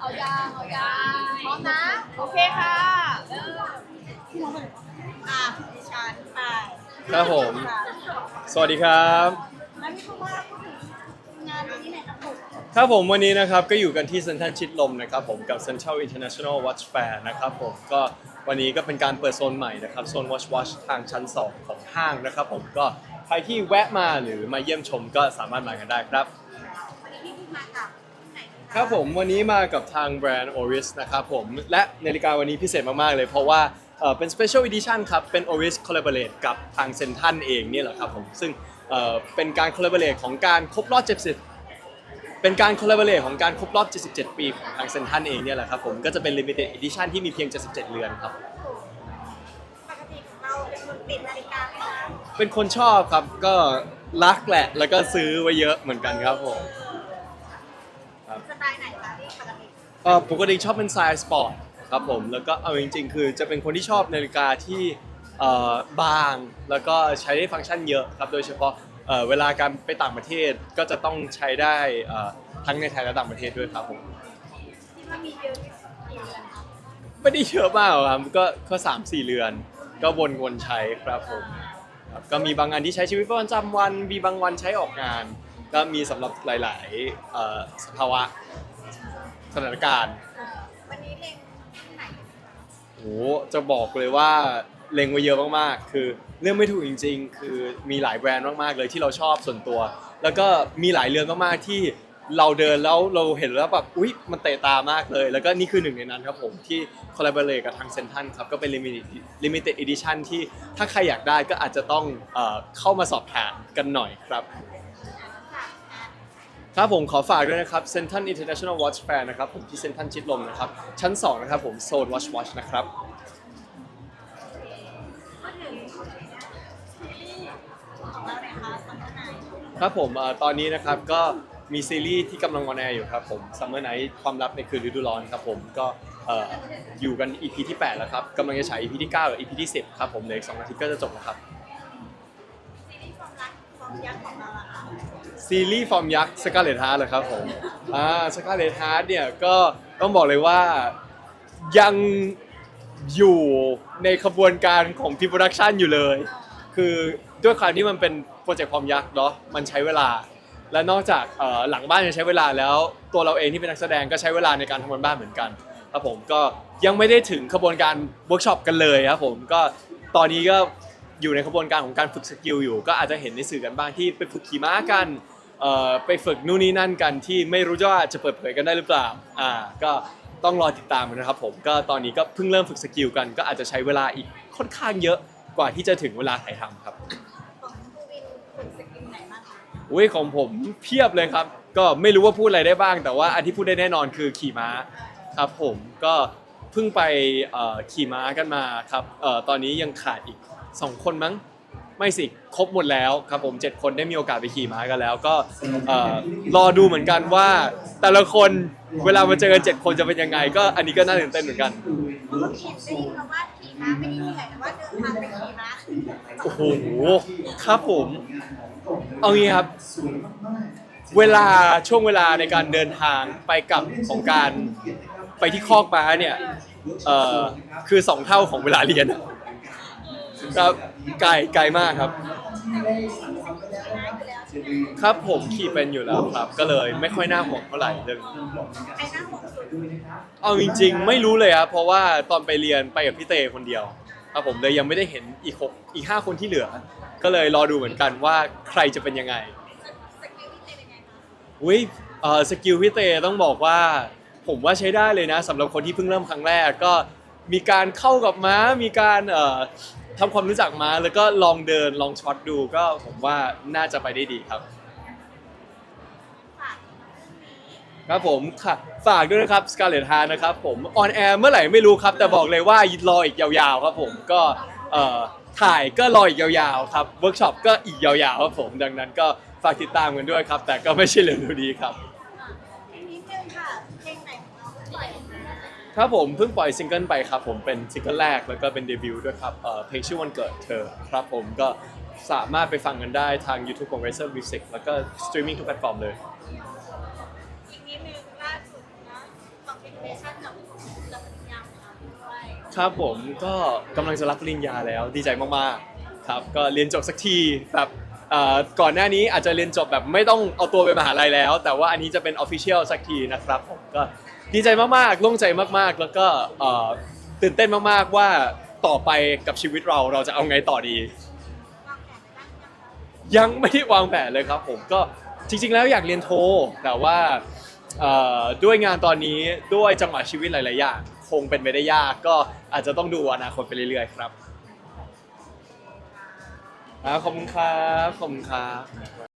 เอายางเอายางพร้อมนะ โอเคค่ะเริ่มอะดิฉันไปครับผมสวัสดีครับ แล้วพี่ผู้ว่าพูดถึงงานนี้หน่อยครับผมครับผมวันนี้นะครับก็อยู่กันที่เซ็นทรัลชิดลมนะครับผมกับ Central International Watch Fair นะครับผมก็วันนี้ก็เป็นการเปิดโซนใหม่นะครับโซน Watch Watch ทางชั้น 2 ของห้างนะครับผมก็ใครที่แวะมาหรือมาเยี่ยมชมก็สามารถมากันได้ครับ วันนี้พี่มากับ คะครับผมวันนี้มากับทางแบรนด์ Oris นะครับผม และนาฬิกาวันนี้พิเศษมาก ๆ เลย เพราะว่าเอ่อเป็น Special Edition ครับ เป็น Oris Collaborate กับทางเซนทันเองเนี่ยแหละครับผม ซึ่งเอ่อเป็นการ Collaborate ของการครบรอบ 70 เป็นการ Collaborate ของการครบรอบ 77 ปีของทางเซนทันเองเนี่ยแหละครับผม ก็จะเป็น Limited Edition ที่มีเพียง 77 เรือนครับ ปกติของเราเป็นคนติดนาฬิกาไหมคะเป็นคนชอบครับ ก็รักแหละ แล้วก็ซื้อไว้เยอะเหมือนกันครับผมครั เอ่อปกติชอบเป็นสายสปอร์ตครับผมแล้วก็เอาจริง ๆ คือจะเป็นคนที่ชอบนาฬิกาที่เอ่อบางแล้วก็ใช้ได้ฟังก์ชันเยอะครับโดยเฉพาะเอ่อเวลาการไปต่างประเทศก็จะต้องใช้ได้เอ่อทั้งในไทยและต่างประเทศด้วยครับผมที่ว่ามีเยอะที่สุดกี่เดือนคะไม่ได้เยอะมากหรอกครับก็ก็สามสี่เรือน ก็วนๆใช้ครับผมครับก็มีบางอันที่ใช้ชีวิตประจำวันมีบางวันใช้ออกงาน ก็มีสำหรับหลายๆเอ่อสภาวะ สถานการณ์วันนี้เล็งที่ไหนโหจะบอกเลยว่าเล็งไว้เยอะมากๆ คือเรื่องไม่ถูกจริง ๆ คือมีหลายแบรนด์มากๆเลยที่เราชอบส่วนตัว แล้วก็มีหลายเรือนมากๆที่เราเดินแล้วเราเห็นแล้วแบบอุ๊ยมันเตะตามากเลย แล้วก็นี่คือหนึ่งในนั้นครับผมที่คอลลาบอร์เรกับทางเซนทันครับก็เป็น limited limited edition ที่ถ้าใครอยากได้ก็อาจจะต้องเอ่อเข้ามาสอบถามกันหน่อยครับ ครับผมขอฝากด้วยนะครับ Central International Watch Fair นะครับผมที่เซ็นทรัลชิดลมนะครับ ชั้น 2 นะครับผมโซน Watch Watch นะครับก็ถึงซีรีส์ของเราเนี่ยคะซัมเมอร์ไนท์ครับผมเอ่อตอนนี้นะครับก็มีซีรีส์ที่กำลังออนแอร์อยู่ครับผม Summer Night ความลับในคืนฤดูร้อนครับผมก็เอ่ออยู่กัน EP ที่ 8 แล้วครับกำลังจะฉาย EP ที่9กับ EP ที่ 10 ครับผมเหลืออีก2อาทิตย์ก็จะจบแล้วครับ ซีรีส์ความรักความยักษ์ของเราอะ ซีรีส์ฟอร์มยักษ์สกาเลตฮาร์เหรอครับผมอ่าสกาเลตฮาร์เนี่ยก็ต้องบอกเลยว่ายังอยู่ในขบวนการของพีโปรดักชันอยู่เลย คือด้วยความที่มันเป็นโปรเจกต์ความยักษ์เนาะมันใช้เวลา และนอกจากหลังบ้านจะใช้เวลาแล้ว ตัวเราเองที่เป็นนักแสดงก็ใช้เวลาในการทำงานบ้านเหมือนกันครับผมก็ยังไม่ได้ถึงขบวนการเวิร์กช็อปกันเลยครับผมก็ตอนนี้ก็อยู่ในขบวนการของการฝึกสกิลอยู่ ก็อาจจะเห็นในสื่อกันบ้างที่ไปฝึกขี่ม้ากัน เอ่อไปฝึกนู่นนี่นั่นกันที่ไม่รู้ว่าจะเปิดเผยกันได้หรือเปล่าอ่าก็ต้องรอติดตามกันนะครับผมก็ตอนนี้ก็เพิ่งเริ่มฝึกสกิลกัน ก็อาจจะใช้เวลาอีกค่อนข้างเยอะกว่าที่จะถึงเวลาถ่ายทำครับ ของบูวินคุณสกิลไหนบ้างคะอุ้ยของผมเพียบเลยครับ ก็ไม่รู้ว่าพูดอะไรได้บ้าง แต่ว่าอันที่พูดได้แน่นอนคือขี่ม้าครับผมก็เพิ่งไปเอ่อขี่ม้ากันมาครับเอ่อตอนนี้ยังขาดอีก 2 คนมั้ง ไม่สิครบหมดแล้วครับผม 7 คนได้มีโอกาสไปขี่ม้ากันแล้ว ก็เอ่อรอดูเหมือนกันว่า แต่ละคนเวลามาเจอกัน7คนจะเป็นยังไง ก็อันนี้ก็น่าตื่นเต้นเหมือนกัน เพราะว่าขี่ได้ยินมาว่าขี่ม้าไม่ได้เหนื่อยแต่ว่าเดินทางไปขี่ม้าโอ้โหครับผม เอางี้ครับ เวลาช่วงเวลาในการเดินทางไปกลับของการไปที่คอกม้าเนี่ยเอ่อคือสองเท่าของเวลาเรียน ครับไกลไกลมากครับ ครับผมขี่เป็นอยู่แล้วครับ ก็เลยไม่ค่อยน่าห่วงเท่าไหร่เรื่องนี้ไอ้หน้าหกสุดเอาจริง ๆ ไม่รู้เลยครับเพราะว่าตอนไปเรียนไปกับพี่เตคนเดียว ครับผมเลยยังไม่ได้เห็นอีกหกอีกห้าคนที่เหลือ ก็เลยรอดูเหมือนกันว่าใครจะเป็นยังไงสกิลที่เป็นยังไงคะอุ้ยเอ่อสกิลพี่เตต้องบอกว่า ผมว่าใช้ได้เลยนะสำหรับคนที่เพิ่งเริ่มครั้งแรกก็ มีการเข้ากับม้า มีการเอ่อทำความรู้จักม้า แล้วก็ลองเดินลองช็อตดูก็ผมว่าน่าจะไปได้ดีครับฝากครับผมค่ะฝากด้วยนะครับ Scarlet Heart นะครับผมออนแอร์เมื่อไหร่ไม่รู้ครับ แต่บอกเลยว่ารออีกยาวๆครับผมก็เอ่อถ่ายก็รออีกยาวๆครับเวิร์กช็อปก็อีกยาวๆครับผมดังนั้นก็ฝากติดตามกันด้วยครับ แต่ก็ไม่ใช่เร็วๆนี้ครับ ครับผมเพิ่งปล่อยซิงเกิลไปครับผมเป็นซิงเกิลแรกแล้วก็เป็นเดบิวต์ด้วยครับเพลงชื่อวันเกิดเธอครับผมก็สามารถไปฟังกันได้ทาง YouTube ของ Razer Music แล้วก็สตรีมมิ่งทุกแพลตฟอร์มเลยอีกนิดนึงล่าสุดนะของพี่ชั่นกับรับปริญญาของเราด้วยครับผมก็กำลังจะรับปริญญาแล้วดีใจมากๆครับก็เรียนจบสักทีแบบก่อนหน้านี้อาจจะเรียนจบแบบไม่ต้องเอาตัวไปมหาลัยแล้ว แต่ว่าอันนี้จะเป็นออฟฟิเชียลสักทีนะครับผมก็ ดีใจมากๆโล่งใจมากๆ แล้วก็เอ่อตื่นเต้นมากๆว่าต่อไปกับชีวิตเราเราจะเอาไงต่อดียังคะยังไม่ได้วางแผนเลยครับผมก็จริง ๆ แล้วอยากเรียนโท แต่ว่าเอ่อด้วยงานตอนนี้ด้วยจังหวะชีวิตหลายๆอย่างคงเป็นไปได้ยาก ก็อาจจะต้องดูอนาคตไปเรื่อยๆครับอ่าขอบคุณครับขอบคุณครับ